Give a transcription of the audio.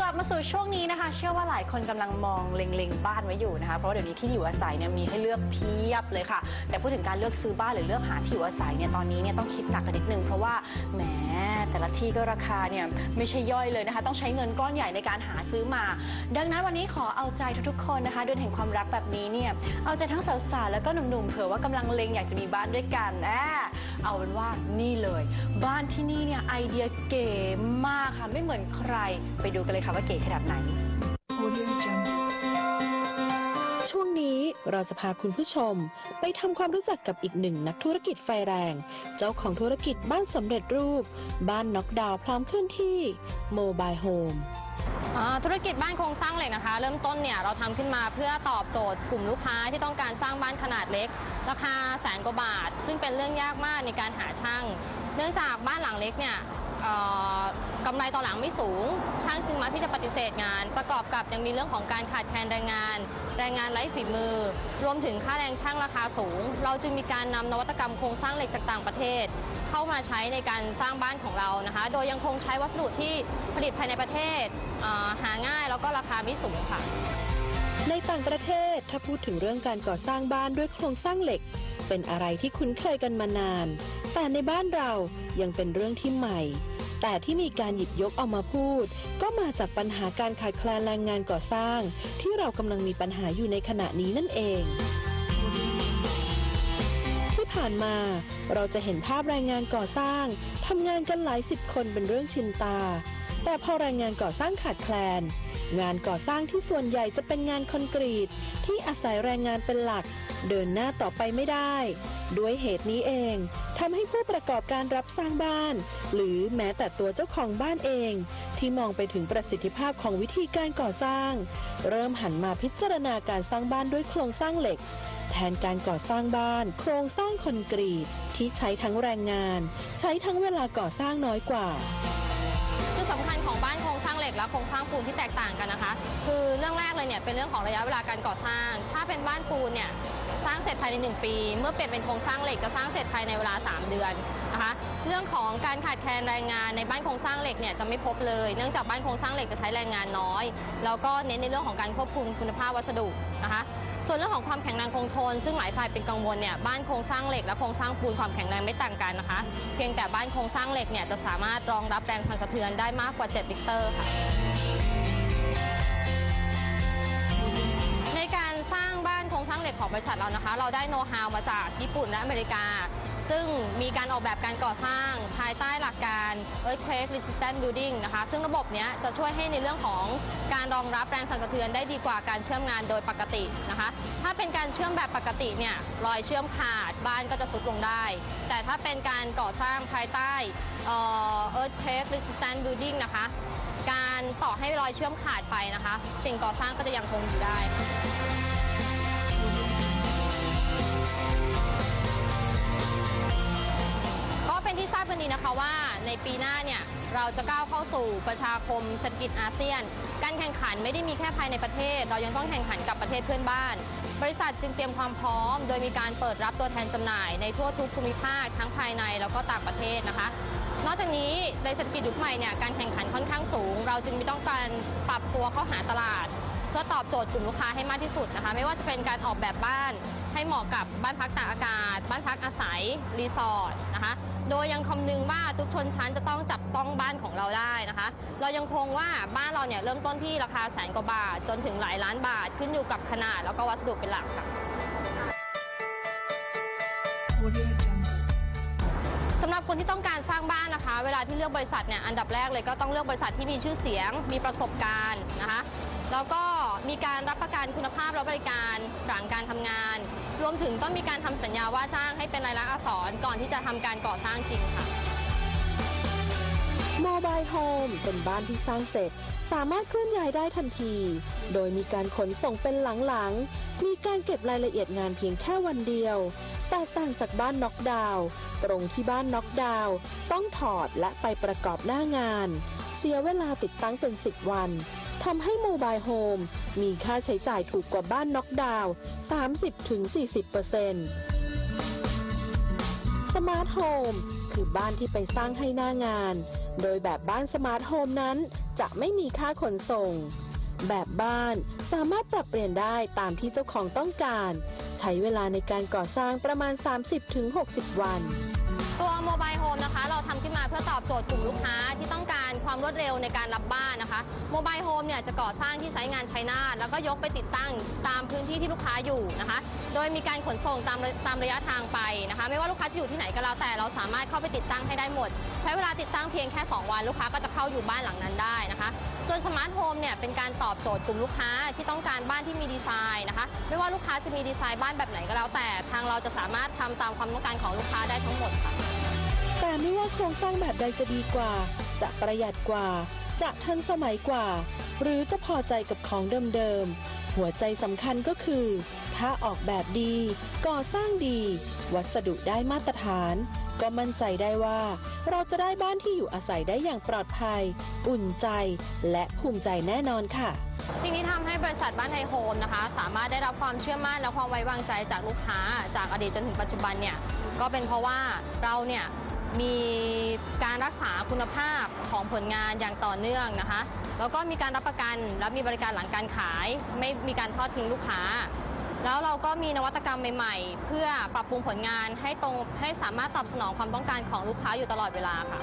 กลับมาสู่ช่วงนี้นะคะ เชื่อว่าหลายคนกำลังมองเล็งๆ บ้านไว้อยู่นะคะ เพราะว่าเดี๋ยวนี้ที่อยู่อาศัยเนี่ยมีให้เลือกเพียบเลยค่ะ แต่พูดถึงการเลือกซื้อบ้านหรือเลือกหาที่อยู่อาศัยเนี่ยตอนนี้เนี่ยต้องคิดหนักกันนิดนึงเพราะว่าแหมแต่ละที่ก็ราคาเนี่ยไม่ใช่ย่อยเลยนะคะ ต้องใช้เงินก้อนใหญ่ในการหาซื้อมา ดังนั้นวันนี้ขอเอาใจทุกๆคนนะคะเดือนแห่งความรักแบบนี้เนี่ยเอาใจทั้งสาวๆแล้วก็หนุ่มๆเผื่อว่ากำลังเลงอยากจะมีบ้านด้วยกันอ่าเอาเป็นว่านี่เลย บ้านที่นี่เนี่ยไอเดียเก๋มากค่ะไม่เหมือนใครไปดูกันเลยค่ะว่าเก๋ขนาดไหน เราจะพาคุณผู้ชม ไปทำความรู้จักกับอีกหนึ่งนักธุรกิจไฟแรง เจ้าของธุรกิจบ้านสำเร็จรูป บ้านน็อกดาวน์พร้อมเคลื่อนที่โมบายโฮมอ่าธุรกิจบ้านโครงสร้างเหล็กนะคะ เริ่มต้นเนี่ยเราทำขึ้นมาเพื่อตอบโจทย์กลุ่มลูกค้าที่ต้องการสร้างบ้านขนาดเล็ก ราคาแสนกว่าบาท ซึ่งเป็นเรื่องยากมากในการหาช่าง เนื่องจากบ้านหลังเล็กเนี่ย กำไรต่อหลังไม่สูง ช่างจึงมักที่จะปฏิเสธงาน ประกอบกับยังมีเรื่องของการขาดแคลนแรงงาน แรงงานไร้ฝีมือ รวมถึงค่าแรงช่างราคาสูง เราจึงมีการนำนวัตกรรมโครงสร้างเหล็กจากต่างประเทศ เข้ามาใช้ในการสร้างบ้านของเรานะคะ โดยยังคงใช้วัสดุที่ผลิตภายในประเทศหาง่ายแล้วก็ราคาไม่สูงค่ะ ในต่างประเทศถ้าพูดถึงเรื่องการก่อสร้างบ้านด้วยโครงสร้างเหล็ก เป็นอะไรที่คุ้นเคยกันมานาน แต่ในบ้านเรายังเป็นเรื่องที่ใหม่ แต่ที่มีการหยิบยกเอามาพูด ก็มาจากปัญหาการขาดแคลนแรงงานก่อสร้าง ที่เรากำลังมีปัญหาอยู่ในขณะนี้นั่นเอง ที่ผ่านมาเราจะเห็นภาพแรงงานก่อสร้างทำงานกันหลายสิบคนเป็นเรื่องชินตา แต่พอแรงงานก่อสร้างขาดแคลน งานก่อสร้างที่ส่วนใหญ่จะเป็นงานคอนกรีต ที่อาศัยแรงงานเป็นหลัก เดินหน้าต่อไปไม่ได้ ด้วยเหตุนี้เองทำให้ผู้ประกอบการรับสร้างบ้าน หรือแม้แต่ตัวเจ้าของบ้านเอง ที่มองไปถึงประสิทธิภาพของวิธีการก่อสร้าง เริ่มหันมาพิจารณาการสร้างบ้านด้วยโครงสร้างเหล็ก แทนการก่อสร้างบ้าน โครงสร้างคอนกรีตที่ใช้ทั้งแรงงาน ใช้ทั้งเวลาก่อสร้างน้อยกว่าจุดสำคัญของบ้านโครงสร้างเหล็กและโครงสร้างปูนที่แตกต่างกันนะคะ คือเรื่องแรกเลยเนี่ยเป็นเรื่องของระยะเวลาการก่อสร้าง ถ้าเป็นบ้านปูนเนี่ย สร้างเสร็จภายใน 1 ปี เมื่อเปลี่ยนเป็นโครงสร้างเหล็กจะสร้างเสร็จภายในเวลา 3 เดือนนะคะเรื่องของการขาดแคลนแรงงานในบ้านโครงสร้างเหล็กเนี่ยจะไม่พบเลย เนื่องจากบ้านโครงสร้างเหล็กจะใช้แรงงานน้อย แล้วก็เน้นในเรื่องของการควบคุมคุณภาพวัสดุนะคะส่วนเรื่องของความแข็งแรงคงทน ซึ่งหลายฝ่ายเป็นกังวลเนี่ยบ้านโครงสร้างเหล็กและโครงสร้างปูนความแข็งแรงไม่ต่างกันนะคะ เพียงแต่บ้านโครงสร้างเหล็กเนี่ยจะสามารถรองรับแรงสั่นสะเทือนได้มากกว่า 7 ลิกเตอร์ค่ะ ของบริษัทเรานะคะ เราได้โน้ตฮาวมาจากญี่ปุ่นและอเมริกา ซึ่งมีการออกแบบการก่อสร้าง ภายใต้หลักการ Earthquake Resistant Building นะคะ ซึ่งระบบเนี้ยจะช่วยให้ในเรื่องของการรองรับแรงสั่นสะเทือนได้ดีกว่าการเชื่อมงานโดยปกตินะคะ ถ้าเป็นการเชื่อมแบบปกติเนี่ยรอยเชื่อมขาดบ้านก็จะสุดลงได้ แต่ถ้าเป็นการก่อสร้างภายใต้ Earthquake Resistant Building นะคะ การต่อให้รอยเชื่อมขาดไปนะคะ สิ่งก่อสร้างก็จะยังคงอยู่ได้ เป็นที่ทราบกันดีนะคะว่าในปีหน้าเนี่ยเราจะก้าวเข้าสู่ประชาคมเศรษฐกิจอาเซียน การแข่งขันไม่ได้มีแค่ภายในประเทศ เรายังต้องแข่งขันกับประเทศเพื่อนบ้าน บริษัทจึงเตรียมความพร้อม โดยมีการเปิดรับตัวแทนจำหน่ายในทั่วทุกภูมิภาคทั้งภายในแล้วก็ต่างประเทศนะคะ นอกจากนี้ในเศรษฐกิจยุคใหม่เนี่ยการแข่งขันค่อนข้างสูง เราจึงมีต้องการปรับตัวเข้าหาตลาด เพื่อตอบโจทย์กลุ่มลูกค้าให้มากที่สุดนะคะ ไม่ว่าจะเป็นการออกแบบบ้าน ให้เหมาะกับบ้านพักตากอากาศ บ้านพักอาศัยรีสอร์ทนะคะโดยยังคำนึงว่าทุกชนชั้นจะต้องจับต้องบ้านของเราได้นะคะ เรายังคงว่าบ้านเราเนี่ยเริ่มต้นที่ราคาแสนกว่าบาท จนถึงหลายล้านบาทขึ้นอยู่กับขนาดแล้วก็วัสดุเป็นหลักค่ะสำหรับคนที่ต้องการสร้างบ้านนะคะ เวลาที่เลือกบริษัทเนี่ยอันดับแรกเลยก็ต้องเลือกบริษัทที่มีชื่อเสียง มีประสบการณ์นะคะ แล้วก็มีการรับประกันคุณภาพและบริการหลังการทำงาน รวมถึงต้องมีการทำสัญญาว่าจ้างให้เป็นรายลักษณ์อักษรก่อนที่จะทำการก่อสร้างจริงค่ะโมบายโฮมเป็นบ้านที่สร้างเสร็จ สามารถเคลื่อนย้ายได้ทันที โดยมีการขนส่งเป็นหลังๆ มีการเก็บรายละเอียดงานเพียงแค่วันเดียว แตกต่างจากบ้านน็อกดาว ตรงที่บ้านน็อกดาว ต้องถอดและไปประกอบหน้างาน เสียเวลาติดตั้งเป็น10วัน ทำให้โมบายโฮมมีค่าใช้จ่ายถูกกว่าบ้านน็อกดาวน์ 30-40%สมาร์ทโฮมคือบ้านที่ไปสร้างให้หน้างาน โดยแบบบ้านสมาร์ทโฮมนั้นจะไม่มีค่าขนส่ง แบบบ้านสามารถปรับเปลี่ยนได้ตามที่เจ้าของต้องการ ใช้เวลาในการก่อสร้างประมาณ 30-60 วัน ตัวโมบายโฮมนะคะเราทำขึ้นมาเพื่อตอบโจทย์กลุ่มลูกค้าที่ต้องการความรวดเร็วในการรับบ้านนะคะโมบายโฮมเนี่ยจะก่อสร้างที่ไซต์งานชัยนาทแล้วก็ยกไปติดตั้งตามพื้นที่ที่ลูกค้าอยู่นะคะ โดยมีการขนส่งตามตามระยะทางไปนะคะ ไม่ว่าลูกค้าจะอยู่ที่ไหนก็แล้วแต่เราสามารถเข้าไปติดตั้งให้ได้หมด ใช้เวลาติดตั้งเพียงแค่ 2 วันลูกค้าก็จะเข้าอยู่บ้านหลังนั้นได้นะคะ ส่วนสมาร์ทโฮมเนี่ยเป็นการตอบโจทย์กลุ่มลูกค้าที่ต้องการบ้านที่มีดีไซน์นะคะ ไม่ว่าลูกค้าจะมีดีไซน์บ้านแบบไหนก็แล้วแต่ทางเราจะสามารถทำตามความต้องการของลูกค้าได้ทั้งหมดค่ะ แต่ไม่ว่าโครงสร้างแบบใดจะดีกว่า จะประหยัดกว่า จะทันสมัยกว่า หรือจะพอใจกับของเดิมๆ หัวใจสำคัญก็คือ ถ้าออกแบบดี ก่อสร้างดี วัสดุได้มาตรฐาน ก็มั่นใจได้ว่า เราจะได้บ้านที่อยู่อาศัยได้อย่างปลอดภัย อุ่นใจ และภูมิใจแน่นอนค่ะสิ่งที่ทำให้บริษัทบ้านไทยโฮมนะคะ สามารถได้รับความเชื่อมั่นและความไว้วางใจจากลูกค้า จากอดีตจนถึงปัจจุบันเนี่ยก็เป็นเพราะว่าเราเนี่ยมีการรักษาคุณภาพของผลงานอย่างต่อเนื่องนะคะ แล้วก็มีการรับประกันและมีบริการหลังการขาย ไม่มีการทอดทิ้งลูกค้า แล้วเราก็มีนวัตกรรมใหม่ ๆ เพื่อปรับปรุงผลงานให้ตรงให้สามารถตอบสนองความต้องการของลูกค้าอยู่ตลอดเวลาค่ะ